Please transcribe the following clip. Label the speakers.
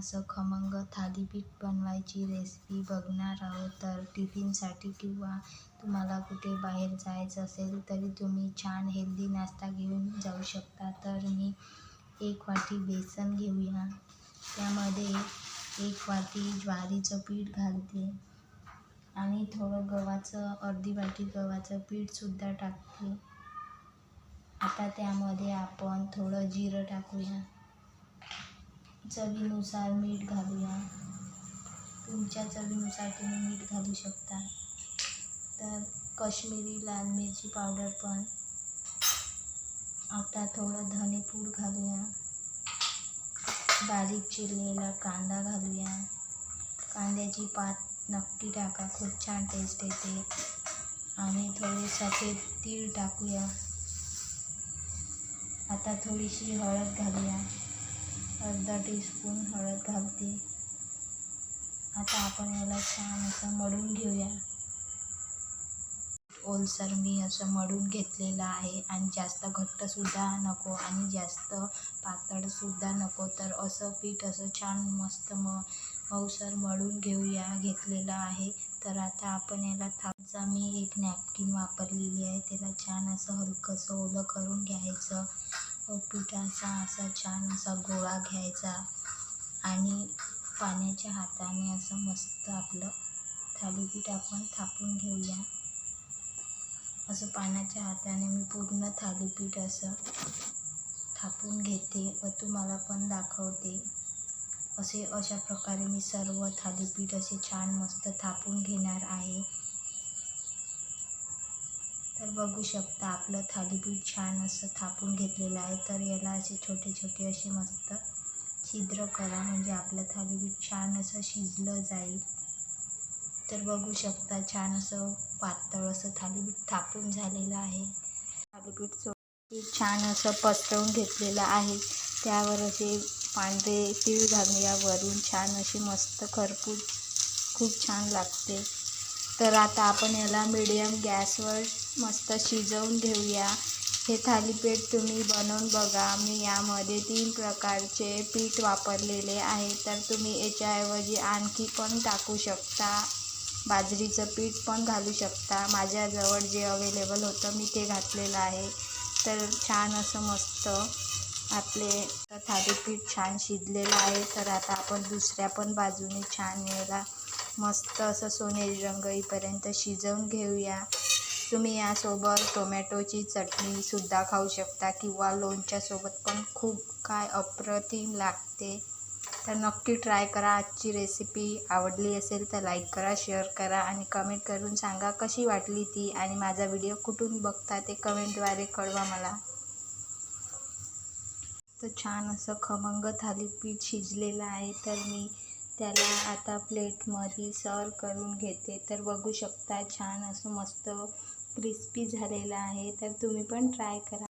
Speaker 1: असं खमंग थालीपीठ बनवायची रेसिपी बघणार आहोत. तर टिफिनसाठी किंवा तुम्हाला कुठे बाहेर जायचं असेल तरी तुम्ही छान हेल्दी नाश्ता घेऊन जाऊ शकता. तर मी एक वाटी बेसन घेऊया. त्यामध्ये एक वाटी ज्वारीचं पीठ घालते आणि थोडं गव्हाचं अर्धी वाटी गव्हाचं पीठसुद्धा टाकते. आता त्यामध्ये आपण थोडं जिरं टाकूया. चवीनुसार मीठ घालूया. तुमच्या चवीनुसार तुम्ही मीठ घालू शकता. तर कश्मीरी लाल मिरची पावडर पण. आता थोडं धनेपूड घालूया. बारीक चिरलेला कांदा घालूया. कांद्याची पात नक्की टाका खूप छान टेस्ट येते. आणि थोडे सफेद तीळ टाकूया. आता थोडीशी हळद घालूया. अर्धा टीस्पून हळद घालते. आता आपण याला छान असं मळून घेऊया. ओलसर मी असं मळून घेतलेलं आहे आणि जास्त घट्टसुद्धा नको आणि जास्त पातळसुद्धा नको. तर असं पीठ असं छान मस्त म मऊसर मळून घेऊया घेतलेलं आहे. तर आता आपण याला थापचा मी एक नॅपकिन वापरलेली आहे. त्याला छान असं हलकंसं ओलं करून घ्यायचं. हो, पिठाचा असा छान असा गोळा घ्यायचा आणि पाण्याच्या हाताने असं मस्त आपलं थालीपीठ आपण थापून घेऊया. असं पाण्याच्या हाताने मी पूर्ण थालीपीठ असं थापून घेते व तुम्हाला पण दाखवते. असे अशा प्रकारे मी सर्व थालीपीठ असे छान मस्त थापून घेणार आहे. तर बघू शकता आपलं थालीपीठ छान असं थापून घेतलेलं आहे. तर याला असे छोटे छोटे असे मस्त छिद्र करा. म्हणजे आपलं थालीपीठ छान असं शिजलं जाईल. तर बघू शकता छान असं पातळ असं थालीपीठ थापून झालेलं आहे. थालीपीठ चो छान असं पसरवून घेतलेलं आहे. त्यावर असे पांढरे तीळ घालूया वरून छान अशी मस्त खरपूस खूप छान लागते. तर आता आपण याला मिडियम गॅसवर मस्त शिजवून घेऊया. हे थालीपीठ तुम्ही बनवून बघा. मी यामध्ये तीन प्रकारचे पीठ वापरलेले आहे. तर तुम्ही याच्याऐवजी आणखी पण टाकू शकता. बाजरीचं पीठ पण घालू शकता. माझ्याजवळ जे अवेलेबल होतं मी ते घातलेलं आहे. तर छान असं मस्त आपले थालीपीठ छान शिजलेलं आहे. तर आता आपण दुसऱ्या पण बाजूने छान याला मस्त असं सोनेरी रंग येईपर्यंत शिजवून घेऊया. तुम्ही यासोबत टोमॅटोची चटणीसुद्धा खाऊ शकता किंवा लोणच्यासोबत पण खूप काय अप्रतिम लागते. तर नक्की ट्राय करा. आजची रेसिपी आवडली असेल तर लाईक करा शेअर करा आणि कमेंट करून सांगा कशी वाटली ती आणि माझा व्हिडिओ कुठून बघता ते कमेंटद्वारे कळवा मला. तर छान असं खमंग थालीपीठ शिजलेलं आहे. तर मी त्याला आता प्लेटमध्ये सर्व करून घेते. तर बघू शकता छान असं मस्त क्रिस्पी झालेलं आहे. तर तुम्ही पण ट्राय करा.